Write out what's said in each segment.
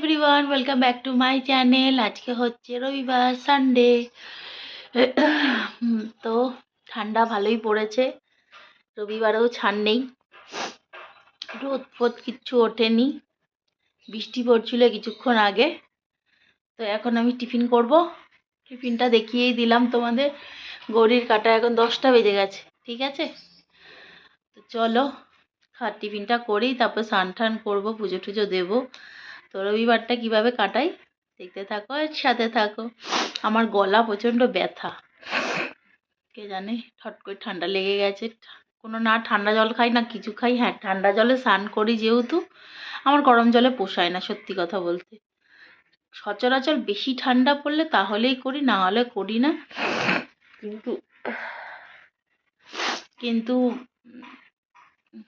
Everyone welcome back to my channel আজকে হচ্ছে রবিবার সানডে তো ঠান্ডা ভালোই পড়েছে। রবিবারেও ছাড় নেই। রোদ ফোদ কিচ্ছু ওঠেনি। বৃষ্টি পড়ছিল কিছুক্ষণ আগে। তো এখন আমি টিফিন করব। টিফিনটা দেখিয়েই দিলাম তোমাদের। গড়ির কাটা এখন দশটা বেজে গেছে, ঠিক আছে? তো চলো খার টিফিনটা করি, তারপর স্নান টান করব পুজো টুজো দেবো। তো রবিবারটা কীভাবে কাটাই? দেখতে থাকো আর সাথে থাকো। আমার গলা প্রচণ্ড ব্যথা। কে জানে, ঠট করে ঠান্ডা লেগে গেছে। কোনো না ঠান্ডা জল খাই না কিছু খাই। হ্যাঁ ঠান্ডা জলে স্নান করি যেহেতু, আমার গরম জলে পোষায় না সত্যি কথা বলতে। সচরাচর বেশি ঠান্ডা পড়লে তাহলেই করি, না হলে করি না। কিন্তু কিন্তু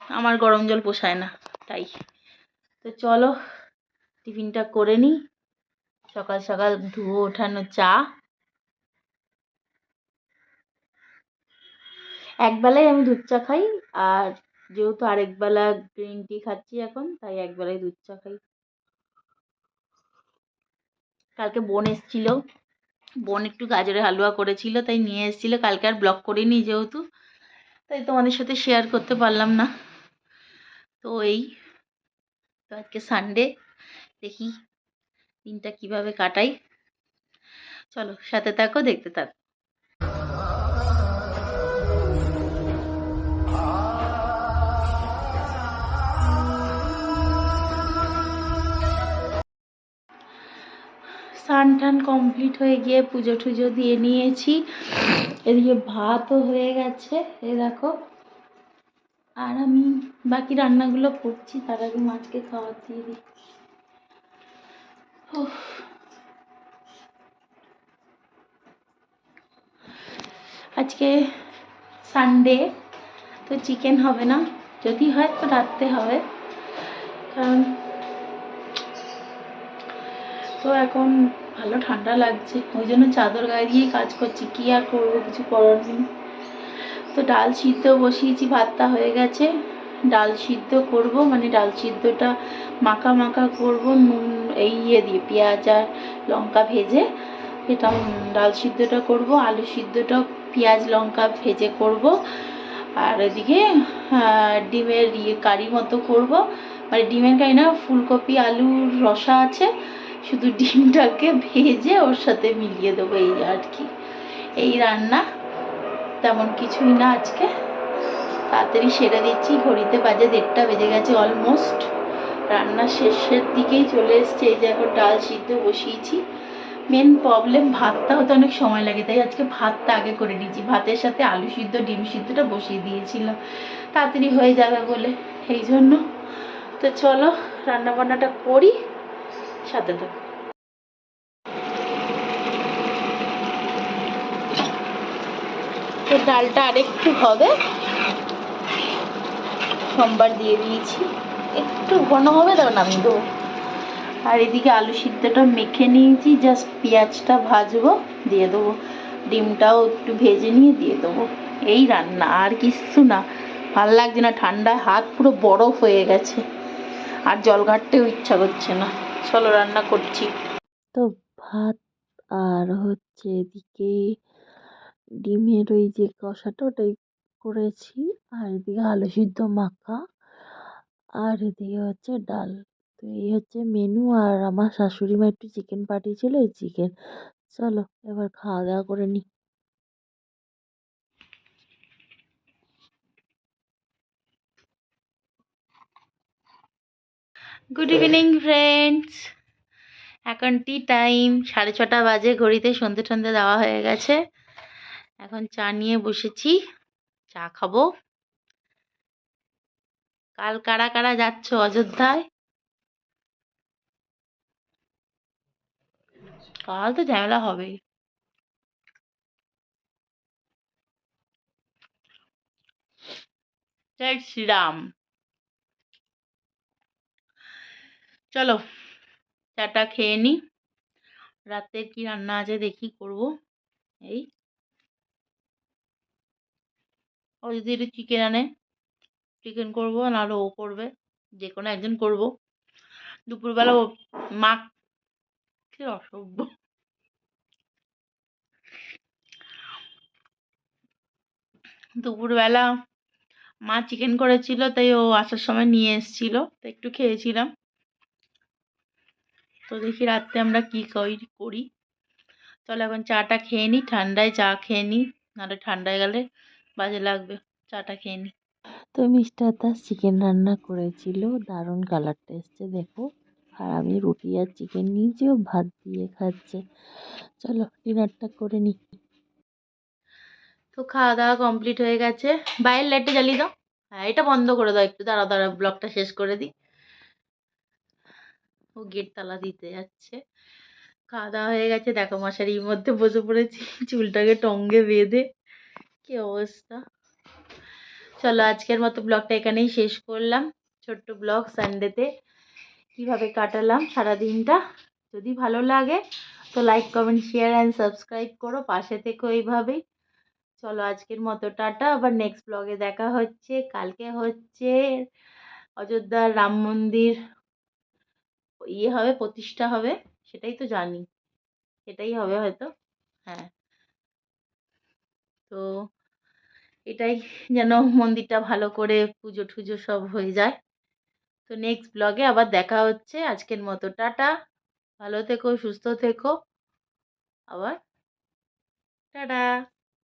আমার গরম জল পোষায় না, তাই। তো চলো টিফিনটা করে নিই। সকাল সকাল ধুয়ো, ওঠানো চা। একবেলায় আমি দুধ চা খাই, আর যেহেতু আরেকবেলা গ্রিন টি খাচ্ছি এখন, তাই একবেলায় দুধ চা খাই। কালকে বোন এসেছিল। বোন একটু গাজরের হালুয়া করেছিল, তাই নিয়ে এসেছিল। কালকে আর ব্লগ করিনি যেহেতু, তাই তোমাদের সাথে শেয়ার করতে পারলাম না। তো এই তো আজকে সানডে দেখি দিনটা কীভাবে কাটাই। চলো, সাথে থাকো, দেখতে থাকো। স্নান টান কমপ্লিট হয়ে গিয়ে পুজো টুজো দিয়ে নিয়েছি। এদিকে ভাতও হয়ে গেছে এ দেখো। আর আমি বাকি রান্নাগুলো করছি, তার আগে মাছকে খাবার দিয়ে দিই। আজকে সানডে তো চিকেন হবে না। যদি হয় তো রাত্রে হবে। কারণ তো এখন ভালো ঠান্ডা লাগছে। ওই জন্য চাদর গায়ে দিয়েই কাজ করছি। কী আর করব? কিছু করার নেই। তো ডাল সিদ্ধ বসিয়েছি, ভাতটা হয়ে গেছে। ডাল সিদ্ধ করব মানে ডাল সিদ্ধটা মাখা মাখা করব, নুন এই ইয়ে দিয়ে, পেঁয়াজ আর লঙ্কা ভেজে। এটা ডাল সিদ্ধটা করব, আলু সিদ্ধটা, পেঁয়াজ, লঙ্কা ভেজে করব। আর এদিকে ডিমের ইয়ে কারি মতো করব। মানে ডিমের কারি না, ফুলকপি, আলুর রসা আছে। শুধু ডিমটাকে ভেজে ওর সাথে মিলিয়ে দেবো এই আর কি। এই রান্না। তেমন কিছুই না আজকে। তাড়াতাড়ি সেরে দিচ্ছি, ঘড়িতে বাজে দেড়টা বেজে গেছে অলমোস্ট রান্না শেষের দিকেই চলে এসছে, এই যে এখন ডাল সিদ্ধ বসিয়েছি। মেন প্রবলেম ভাতটা হতে অনেক সময় লাগে, তাই আজকে ভাতটা আগে করে নিয়েছি। ভাতের সাথে আলু সিদ্ধ, ডিম সিদ্ধটা বসিয়ে দিয়েছিলাম। তাড়াতাড়ি হয়ে যাবে বলে, এই জন্য। তো চলো, রান্নাবান্নাটা করি, সাথে থাকো। তো ডালটা আরেকটু হবে। সোমবার দিয়ে দিয়েছি। একটু ঘন হবে তখন আমি দেবো। আর এদিকে আলু সিদ্ধটা মেখে নিয়েছি, জাস্ট পেঁয়াজটা ভাজবো, দিয়ে দেবো। ডিমটাও একটু ভেজে নিয়ে দিয়ে দেবো। এই রান্না, আর কিচ্ছু না। ভালো লাগছে না, ঠান্ডায় হাত পুরো বরফ হয়ে গেছে। আর জল ঘাটতেও ইচ্ছা করছে না। চলো রান্না করছি। তো ভাত আর হচ্ছে এদিকে ডিমের ওই যে কষাটা ওটাই করেছি। আর এদিকে আলু সিদ্ধ মাখা। আর এদিকে হচ্ছে ডাল। তো এই হচ্ছে মেনু আর আমার শাশুড়ি মা একটু চিকেন পাঠিয়েছিল, এই চিকেন চলো এবার খাওয়া দাওয়া করে নিই গুড ইভিনিং ফ্রেন্ডস এখন টি টাইম সাড়ে ছটা বাজে, ঘড়িতে সন্ধে সন্ধে দেওয়া হয়ে গেছে। এখন চা নিয়ে বসেছি। চা খাব। কাল কারা কারা যাচ্ছ অযোধ্যায়? কাল তো ঝামেলা হবেই শ্রীরাম। চলো, চাটা খেয়ে নিই রাতের কি রান্না আছে দেখি করব। এই ও যদি একটু চিকেন আনে চিকেন করব, নাহলে ও করবে, যে কোনো একজন করব। দুপুরবেলা ও মা কি অসভ্য। দুপুরবেলা মা চিকেন করেছিল, তাই ও আসার সময় নিয়ে এসেছিল, তো একটু খেয়েছিলাম। তো দেখি রাত্রে আমরা কী করি। চলো এখন চাটা খেয়ে নিই ঠান্ডায় চা খেয়ে নিই নাহলে ঠান্ডায় গেলে বাজে লাগবে চাটা খেয়ে নিই তো মিস্টার দাস চিকেন রান্না করেছিল দারুণ কালারটা এসছে দেখো। আর আমি রুটি আর চিকেন নিয়েছি ও ভাত দিয়ে খাচ্ছে। চলো ডিনারটা করে নিই তো খাওয়া দাওয়া কমপ্লিট হয়ে গেছে। বাইরের লাইটটা জ্বালিয়ে দাও। হ্যাঁ এটা বন্ধ করে দাও একটু। দাঁড়া দাঁড়া ব্লগটা শেষ করে দিই। ও গেট তালা দিতে যাচ্ছে। খাওয়া দাওয়া হয়ে গেছে। দেখো মশারির মধ্যে বসে পড়েছি। চুলটাকে টঙ্গে বেঁধে। কি অবস্থা? চলো আজকের মতো ব্লগটা এখানেই শেষ করলাম। ছোট্ট ব্লগ সানডেতে কীভাবে কাটালাম সারা দিনটা যদি ভালো লাগে তো like comment share and subscribe করো। পাশে থেকো এইভাবেই। চলো আজকের মতো টাটা। আবার নেক্সট ব্লগে দেখা হচ্ছে। কালকে হচ্ছে অযোধ্যার রাম মন্দির ইয়ে হবে, প্রতিষ্ঠা হবে, সেটাই তো জানি। এটাই হবে হয়তো। হ্যাঁ। তো এটাই যেন মন্দিরটা ভালো করে পুজো টুজো সব হয়ে যায়। তো নেক্সট ব্লগে আবার দেখা হচ্ছে। আজকের মতো টাটা। ভালো থেকো, সুস্থ থেকো। আবার টাটা।